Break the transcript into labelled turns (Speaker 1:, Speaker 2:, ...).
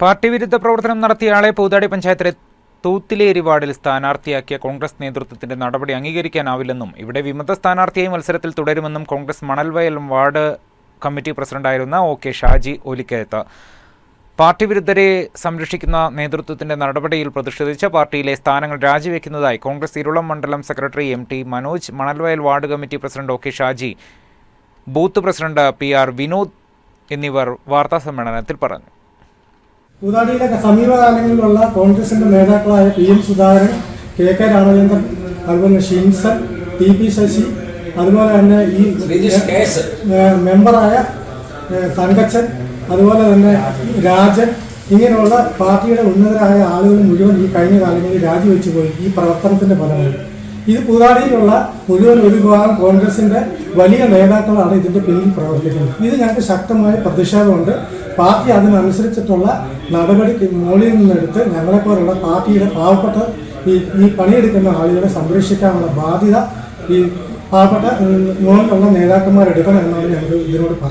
Speaker 1: Party വിരുദ്ധ പ്രവർത്തനം നടത്തിയയാളെ പൂതാടി പഞ്ചായത്തിലെ തൂത്തിലേരി വാർഡിൽ സ്ഥാനാർത്ഥിയാക്കിയ കോൺഗ്രസ് നേതൃത്വത്തിന്റെ നടപടി അംഗീകരിക്കാനാവില്ലെന്നും ഇവിടെ വിമത സ്ഥാനാർത്ഥിയായി മത്സരത്തിൽ തുടരുമെന്നും കോൺഗ്രസ് മണൽവയൽ വാർഡ് കമ്മിറ്റി പ്രസിഡന്റായിരുന്ന O K Shaji Olikkayath party വിരുദ്ധരെ സംരക്ഷിക്കുന്ന നേതൃത്വത്തിന്റെ നടപടിയിൽ പ്രതിഷേധിച്ച പാർട്ടിയിലെ സ്ഥാനങ്ങൾ രാജിവെക്കുന്നതായി Congress Irulam mandalam secretary M T Manoj Manalvayal ward committee president O K Shaji booth president P R Vinod എന്നിവർ വാർത്താസമ്മേളനത്തിൽ പറഞ്ഞു.
Speaker 2: കൂതാടിയിലെ സമീപകാലങ്ങളിലുള്ള കോൺഗ്രസിന്റെ നേതാക്കളായ P M Sudhakaran K K Ramachandran അതുപോലെ ഷിൻസൺ ടി പി ശശി അതുപോലെ തന്നെ ഈ മെമ്പറായ തങ്കച്ചൻ അതുപോലെ തന്നെ രാജൻ ഇങ്ങനെയുള്ള പാർട്ടിയുടെ ഉന്നതരായ ആളുകൾ മുഴുവൻ ഈ കഴിഞ്ഞ കാലങ്ങളിൽ രാജിവെച്ചു പോയി. ഈ പ്രവർത്തനത്തിന്റെ ഫലമായി. ഇത് പുതാടിയിലുള്ള മുഴുവൻ ഒരു വിഭാഗം കോൺഗ്രസിന്റെ വലിയ നേതാക്കളാണ് ഇതിന്റെ പിന്നിൽ പ്രവർത്തിക്കുന്നത്. ഇത് ഞങ്ങൾക്ക് ശക്തമായ പ്രതിഷേധമുണ്ട്. പാർട്ടി അതിനനുസരിച്ചിട്ടുള്ള നടപടിക്ക് മുകളിൽ നിന്നെടുത്ത് ഞങ്ങളെപ്പോലുള്ള പാർട്ടിയുടെ പാവപ്പെട്ട ഈ ഈ പണിയെടുക്കുന്ന ആളുകളെ സംരക്ഷിക്കാനുള്ള ബാധ്യത ഈ പാവപ്പെട്ട മുകളിലുള്ള നേതാക്കന്മാരെടുക്കണം എന്നാണ് ഞങ്ങൾ ഇതിനോട് പറയുന്നത്.